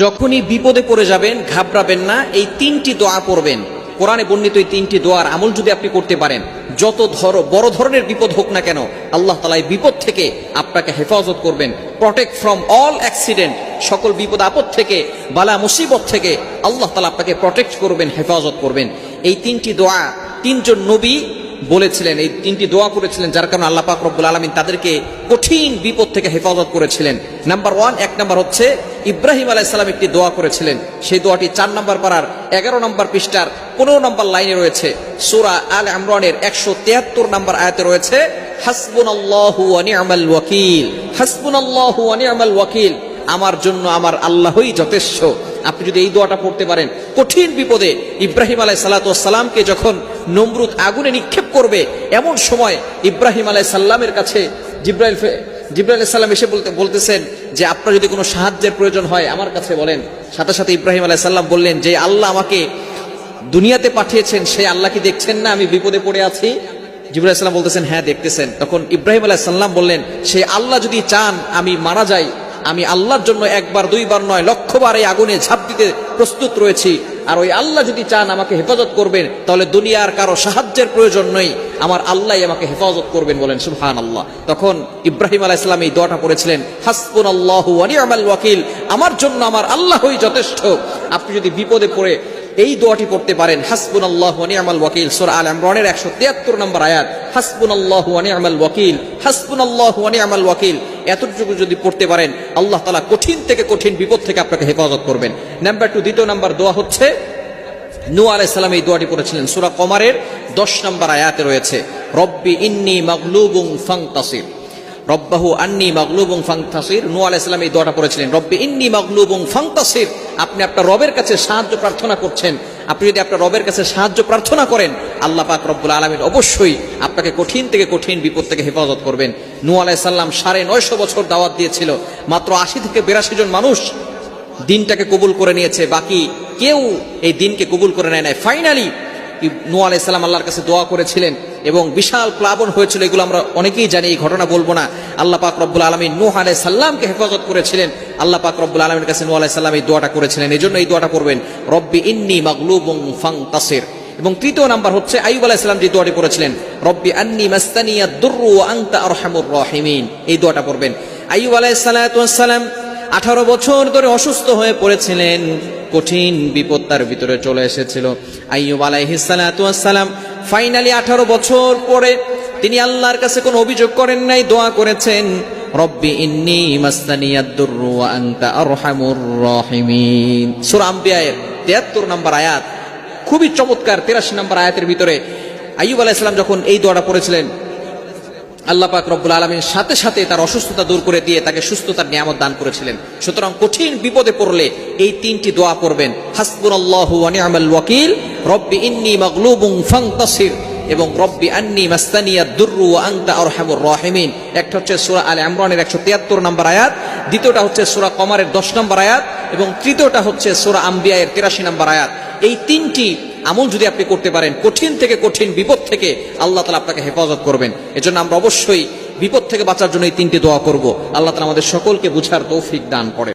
যখনই বিপদে পড়ে যাবেন, ঘাবড়াবেন না, এই তিনটি দোয়া পড়বেন। কোরআনে বর্ণিত এই তিনটি দোয়ার আমল যদি আপনি করতে পারেন, যত ধর, বড় ধরনের বিপদ হোক না কেন, আল্লাহ তালা এই বিপদ থেকে আপনাকে হেফাজত করবেন। প্রটেক্ট ফ্রম অল অ্যাক্সিডেন্ট সকল বিপদ আপদ থেকে, বালা মুসিবত থেকে, আল্লাহ তালা আপনাকে প্রটেক্ট করবেন, হেফাজত করবেন। এই তিনটি দোয়া তিনজন নবী বলেছিলেন, এই তিনটি দোয়া করেছিলেন যার কারণে আল্লাহ পাক রব্বুল আলমিন তাদেরকে কঠিন বিপদ থেকে হেফাজত করেছিলেন। নাম্বার ওয়ান, এক নাম্বার হচ্ছে ইব্রাহিম আলাইসাল্লাম একটি দোয়া করেছিলেন। সেই দোয়াটি চার নাম্বার পাড়ার এগারো নম্বর পৃষ্ঠার পনেরো নম্বর লাইনে রয়েছে। সুরা আল ইমরানের একশো তিয়াত্তর নম্বর আয়াতে রয়েছে আমার জন্য আমার আল্লাহই যথেষ্ট। আপনি যদি এই দোয়াটা পড়তে পারেন, কঠিন বিপদে ইব্রাহিম আলাই সাল্লাতামকে যখন নমরুদ আগুনে নিক্ষেপ করবে। এমন সময় ইব্রাহিম আলাই সাল্লামের কাছে জিব্রাইল জিব্রাইল সাল্লাম এসে বলতে বলতেছেন যে, আপনার যদি কোনো সাহায্যের প্রয়োজন হয়, আমার কাছে বলেন। সাথে সাথে ইব্রাহিম আলাই সাল্লাম বললেন যে, আল্লাহ আমাকে দুনিয়াতে পাঠিয়েছেন সেই আল্লাহ কি দেখছেন না? আমি বিপদে পড়ে আছি? জিবুল ইসলাম বলতেছেন হ্যাঁ দেখতেছেন। তখন ইব্রাহিম আলাহ সাল্লাম বললেন সেই আল্লাহ যদি চান আমি মারা যাই, আমি আল্লাহর জন্য একবার, দুইবার নয় লক্ষবার এই আগুনে ঝাঁপ দিতে প্রস্তুত রয়েছি। আর ওই আল্লাহ যদি চান আমাকে হেফাজত করবেন, তাহলে দুনিয়ার কারও সাহায্যের প্রয়োজন নেই। আমার আল্লাহ আমাকে হেফাজত করবেন বলেন সুবহান আল্লাহ তখন ইব্রাহিম আলাহ ইসলাম এই দোয়াটা করেছিলেন হাসপুন আল্লাহ ওয়াকিল। আমার জন্য আমার আল্লাহই যথেষ্ট। আপনি যদি বিপদে পড়ে এই দোয়াটি পড়তে পারেন হাসবুন আল্লাহ নিয়ামাল ওয়াকিল, সুরা আল ইমরানের একশো তিয়াত্তর নম্বর আয়াত হাসবুন আল্লাহ নিয়ামাল ওয়াকিল হাসবুন আল্লাহ নিয়ামাল ওয়াকিল। এতটুকু যদি পড়তে পারেন, আল্লাহ তালা কঠিন থেকে কঠিন বিপদ থেকে আপনাকে হেফাজত করবেন। নাম্বার টু, দ্বিতীয় নাম্বার দোয়া হচ্ছে নু আলাইসাল্লাম এই দোয়াটি পড়েছিলেন, সুরা কমারের দশ নম্বর আয়াতে রয়েছে, রব্বি ইন্নি মাগলুবুং রব্বাহু আন্নি মাগলুবুং নু এই রব্বি ইন্নি মাগলুবুং আপনি আপনার রবের কাছে সাহায্য প্রার্থনা করছেন। আপনি যদি আপনার রবের কাছে সাহায্য প্রার্থনা করেন, আল্লাহ পাক রব্বুল আলমিন অবশ্যই আপনাকে কঠিন থেকে কঠিন বিপদ থেকে হেফাজত করবেন। নু আলাইসাল্লাম সাড়ে নয়শো বছর দাওয়াত দিয়েছিল, মাত্র আশি থেকে বিরাশি জন মানুষ দিনটাকে কবুল করে নিয়েছে, বাকি কেউ এই দিনকে কবুল করে নেয় নাই। ফাইনালি নু আলাইসাল্লাম আল্লাহর কাছে দোয়া করেছিলেন এবং বিশাল প্লাবন হয়েছিল, এগুলো আমরা অনেকেই জানি, এই ঘটনা বলব না। আল্লাহ পাক রব্বুল আলমী নূহ আলাই সাল্লামকে হেফাজত করেছিলেন। আল্লাহ পাক রব্বুল আলমীর কাছে নু আলাই সাল্লাম এই দোয়াটা করেছিলেন। এই জন্য এই দোয়াটা করবেন রব্বি ইন্নি মাগলুবুং ফাং তাসির এবং তৃতীয় নাম্বার হচ্ছে আইব আলাইসাল্লাম যে দোয়াটি করেছিলেন, রব্বি আন্নি মাস্তানিয়া দুর্রু আংতা আরহামুর রহিমিন। এই দোয়াটা করবেন আইব আলাইসাল্লাম আঠারো বছর ধরে অসুস্থ হয়ে পড়েছিলেন। কঠিন বিপদ তার ভিতরে চলে এসেছিল। আইয়ুব আলাইহিসালাম ফাইনালি আঠারো বছর পরে তিনি আল্লাহর কাছে কোনো অভিযোগ করেন নাই, দোয়া করেছেন ইন্নি মাস্তানিয়াদ-দুররু ওয়া আনতা আরহামুর রাহিমিন। সূরা আম্বিয়ায়ের 73 নম্বর আয়াত খুবই চমৎকার 83 নম্বর আয়াতের ভিতরে আইয়ুব আলাইহিস সালাম যখন এই দোয়াটা পড়েছিলেন আল্লাহ পাক রব্বুল আলমীর সাথে সাথে তার অসুস্থতা দূর করে দিয়ে তাকে সুস্থতার নিয়ামত দান করেছিলেন। সুতরাং কঠিন বিপদে পড়লে এই তিনটি দোয়া পড়বেন হাসবুন আল্লাহ রব্বি ইন্নি মাগলুবুং এবং রব্বি আন্নি মাস্তানিয়া দুর্রু আনতা আরহামুর রাহিমিন। একটা হচ্ছে সূরা আলে একশো 173 নম্বর আয়াত, দ্বিতীয়টা হচ্ছে সূরা কমারের 10 নম্বর আয়াত এবং তৃতীয়টা হচ্ছে সূরা আম্বিয়ায়ের 83 নম্বর আয়াত। এই তিনটি আমল যদি আপনি করতে পারেন, কঠিন থেকে কঠিন, বিপদ থেকে আল্লাহ তালা আপনাকে হেফাজত করবেন। এজন্য আমরা অবশ্যই বিপদ থেকে বাঁচার জন্য এই তিনটি দোয়া করব। আল্লাহ তালা আমাদের সকলকে বুঝার তৌফিক দান করে